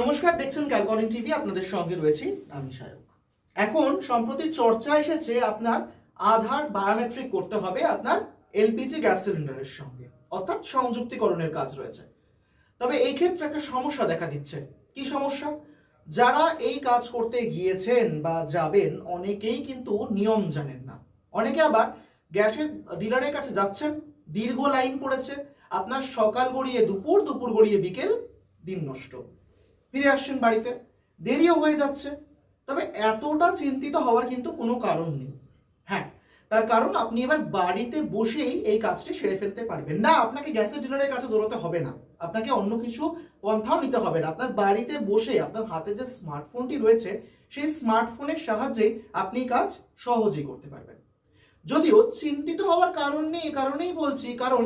নমস্কার, দেখছেন ক্যালকলিং টিভি, আপনাদের সঙ্গে রয়েছি আমি সায়ক। এখন, সম্প্রতি চর্চা এসেছে আপনার আধার বায়োমেট্রিক করতে হবে আপনার এলপিজি গ্যাস সিলিন্ডারের সঙ্গে, অর্থাৎ সংযুক্তিকরণের কাজ রয়েছে। তবে এই ক্ষেত্রে একটা সমস্যা দেখা দিচ্ছে। কি সমস্যা? যারা এই কাজ করতে গিয়েছেন বা যাবেন, অনেকেই কিন্তু নিয়ম জানেন না। অনেকে আবার গ্যাসের ডিলারের কাছে যাচ্ছেন, দীর্ঘ লাইন পড়েছে, আপনার সকাল গড়িয়ে দুপুর দুপুর গড়িয়ে বিকেল, দিন নষ্ট। ফিরে আসছেন বাড়িতে। দেরিও হয়ে যাচ্ছে। তবে এতটা চিন্তিত হওয়ার কিন্তু কোনো কারণ নেই। হ্যাঁ তার কারণ আপনি এবার বাড়িতে বসেই এই কাজটি সেরে ফেলতে পারবেন। না, আপনাকে গ্যাসের ডিলারের কাছে দৌড়াতে হবে না। আপনাকে অন্য কিছু পন্থাও নিতে হবে না। আপনার বাড়িতে বসে আপনার হাতে যে স্মার্টফোনটি রয়েছে, সেই স্মার্টফোনের সাহায্যে আপনি কাজ সহজেই করতে পারবেন। যদিও চিন্তিত হওয়ার কারণ নেই কারণেই বলছি। কারণ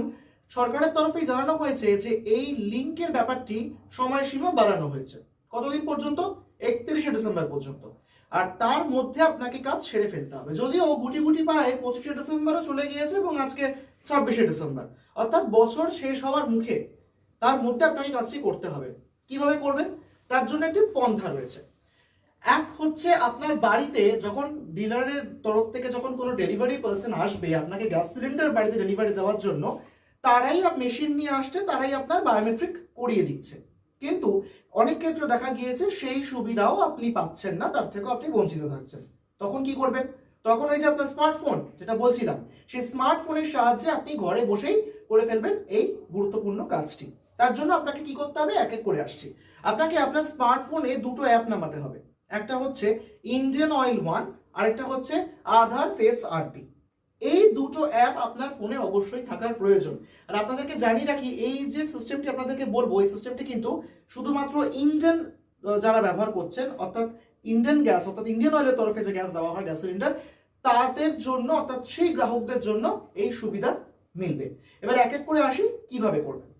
সরকারের তরফেই জানানো হয়েছে যে এই লিঙ্কের ব্যাপারটি সময়সীমা বাড়ানো হয়েছে। কতদিন পর্যন্ত? একত্রিশে ডিসেম্বর পর্যন্ত। আর তার মধ্যে আপনাকে কাজ সেরে ফেলতে হবে। যদিও গুটি গুটি পায়ে পঁচিশে ডিসেম্বরও চলে গিয়েছে এবং আজকে ছাব্বিশে ডিসেম্বর। অর্থাৎ বছর শেষ হওয়ার মুখে তার মধ্যে আপনাকে কাজটি করতে হবে। কীভাবে করবেন? তার জন্য একটি পন্থা রয়েছে। এক হচ্ছে আপনার বাড়িতে যখন ডিলারের তরফ থেকে যখন কোনো ডেলিভারি পার্সন আসবে, আপনাকে গ্যাস সিলিন্ডার বাড়িতে ডেলিভারি দেওয়ার জন্য তারাই মেশিন নিয়ে আসছে, তারাই আপনার বায়োমেট্রিক করিয়ে দিচ্ছে। কিন্তু অনেক ক্ষেত্রে দেখা গিয়েছে, সেই সুবিধাও আপনি পাচ্ছেন না, তার থেকেও আপনি বঞ্চিত থাকছেন। তখন কি করবেন? তখন ওই যে আপনার স্মার্টফোন যেটা বলছিলাম, সেই স্মার্টফোনের সাহায্যে আপনি ঘরে বসেই করে ফেলবেন এই গুরুত্বপূর্ণ কাজটি। তার জন্য আপনাকে কি করতে হবে? এক এক করে আসছি। আপনাকে আপনার স্মার্টফোনে দুটো অ্যাপ নামাতে হবে। একটা হচ্ছে ইন্ডিয়ান অয়েল ওয়ান আর একটা হচ্ছে আধার ফেস আরবি এই দুটো অ্যাপ আপনার ফোনে অবশ্যই থাকার প্রয়োজন। আর আপনাদেরকে জানি রাখি, এই যে সিস্টেমটি আপনাদেরকে বলব, এই সিস্টেমটি কিন্তু শুধুমাত্র ইন্ডিয়ান যারা ব্যবহার করছেন, অর্থাৎ ইন্ডিয়ান গ্যাস অর্থাৎ ইন্ডিয়ান অয়েলের তরফে যে গ্যাস দেওয়া হয় গ্যাস সিলিন্ডার তাদের জন্য, অর্থাৎ সেই গ্রাহকদের জন্য এই সুবিধা মিলবে। এবার এক এক করে আসি, কীভাবে করবেন?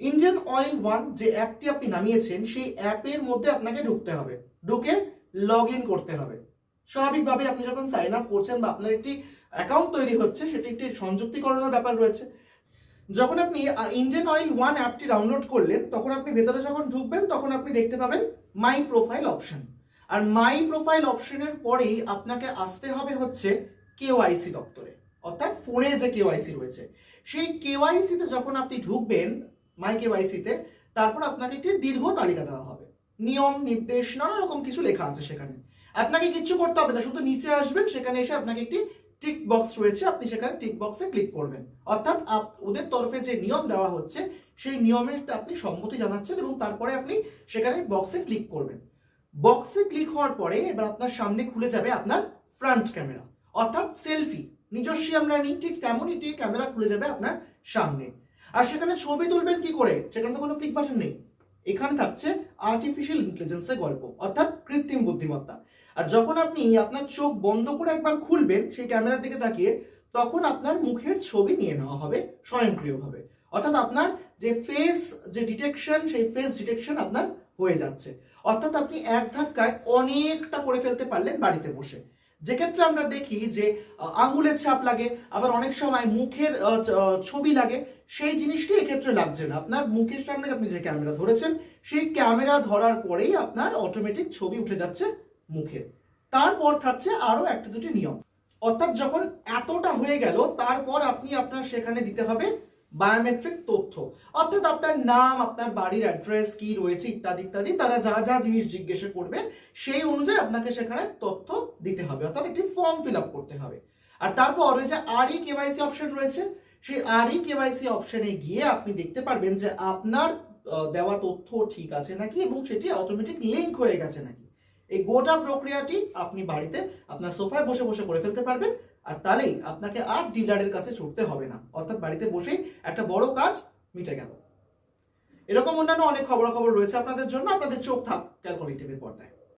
ইন্ডিয়ান অয়েল ওয়ান যে অ্যাপটি আপনি নামিয়েছেন, সেই অ্যাপের মধ্যে আপনাকে ঢুকতে হবে। ঢুকে লগ করতে হবে। স্বাভাবিকভাবে আপনি যখন সাইন আপ করছেন বা আপনার একটি অ্যাকাউন্ট তৈরি হচ্ছে, সেটি একটি সংযুক্তিকরণের ব্যাপার রয়েছে। যখন আপনি ইন্ডিয়ান অয়েল ওয়ান অ্যাপটি ডাউনলোড করলেন, তখন আপনি ভেতরে যখন ঢুকবেন, তখন আপনি দেখতে পাবেন মাই প্রোফাইল অপশন আর মাই প্রোফাইল অপশনের পরেই আপনাকে আসতে হবে হচ্ছে কেওআইসি দপ্তরে। অর্থাৎ ফোনে যে কেওআইসি রয়েছে। সেই কেওআইসিতে যখন আপনি ঢুকবেন মাই কেওআইসিতে তারপর আপনাকে একটি দীর্ঘ তালিকা দেওয়া হবে। নিয়ম, নির্দেশ, নানা রকম কিছু লেখা আছে সেখানে। আপনাকে কিচ্ছু করতে হবে না, শুধু নিচে আসবেন, সেখানে এসে আপনাকে একটি টিক বক্স রয়েছে, আপনি সেখানে টিক বক্সে ক্লিক করবেন। অর্থাৎ ওদের তরফে যে নিয়ম দেওয়া হচ্ছে, সেই নিয়মের আপনি সম্মতি জানাচ্ছেন এবং তারপরে আপনি সেখানে বক্সে ক্লিক করবেন। বক্সে ক্লিক হওয়ার পরে এবার আপনার সামনে খুলে যাবে আপনার ফ্রন্ট ক্যামেরা অর্থাৎ সেলফি নিজস্বী আমরা নিই, ঠিক তেমনই ঠিক ক্যামেরা খুলে যাবে আপনার সামনে। আর সেখানে ছবি তুলবেন কি করে? সেখানে তো কোনো ক্লিক বাটন নেই। এখানে থাকছে আর্টিফিশিয়াল ইন্টেলিজেন্সের গল্প, অর্থাৎ কৃত্রিম বুদ্ধিমত্তা। আর যখন আপনি আপনার চোখ বন্ধ করে একবার খুলবেন সেই ক্যামেরার দিকে তাকিয়ে, তখন আপনার মুখের ছবি নিয়ে নেওয়া হবে স্বয়ংক্রিয়ভাবে। অর্থাৎ আপনার যে ফেস যে ডিটেকশন সেই ফেস ডিটেকশন আপনার হয়ে যাচ্ছে। অর্থাৎ আপনি এক ধাক্কায় অনেকটা করে ফেলতে পারলেন বাড়িতে বসে। যে ক্ষেত্রে আমরা দেখি যে আঙুলের ছাপ লাগে, আবার অনেক সময় মুখের ছবি লাগে, সেই জিনিসটি এক্ষেত্রে লাগছে না। আপনার মুখের সামনে আপনি যে ক্যামেরা ধরেছেন, সেই ক্যামেরা ধরার পরেই আপনার অটোমেটিক ছবি উঠে যাচ্ছে মুখের তারপর থাকছে আরও একটা দুটি নিয়ম। অর্থাৎ যখন এতটা হয়ে গেল, তারপর আপনি আপনার সেখানে দিতে হবে বায়োমেট্রিক তথ্য। অর্থাৎ আপনার নাম, আপনার বাড়ির অ্যাড্রেস কি রয়েছে ইত্যাদি ইত্যাদি, তারা যা যা জিনিস জিজ্ঞাসা করবেন সেই অনুযায়ী আপনাকে সেখানে তথ্য দিতে হবে। অর্থাৎ একটি ফর্ম ফিল আপ করতে হবে। আর তারপর ওই যে ই কেওয়াইসি অপশন রয়েছে, সেই আর ই কেওয়াইসি অপশনে গিয়ে আপনি দেখতে পারবেন যে আপনার দেওয়া তথ্য ঠিক আছে নাকি এবং সেটি অটোমেটিক লিঙ্ক হয়ে গেছে নাকি। এই গোটা প্রক্রিয়াটি আপনি বাড়িতে আপনার সোফায় বসে বসে করে ফেলতে পারবেন। আর তাহলেই আপনাকে আর ডিলারের কাছে ছুটতে হবে না। অর্থাৎ বাড়িতে বসেই একটা বড় কাজ মিটে গেল। এরকম অন্যান্য অনেক খবরাখবর রয়েছে আপনাদের জন্য। আপনাদের চোখ থাক ক্যালকুলেটিভের পর্দায়।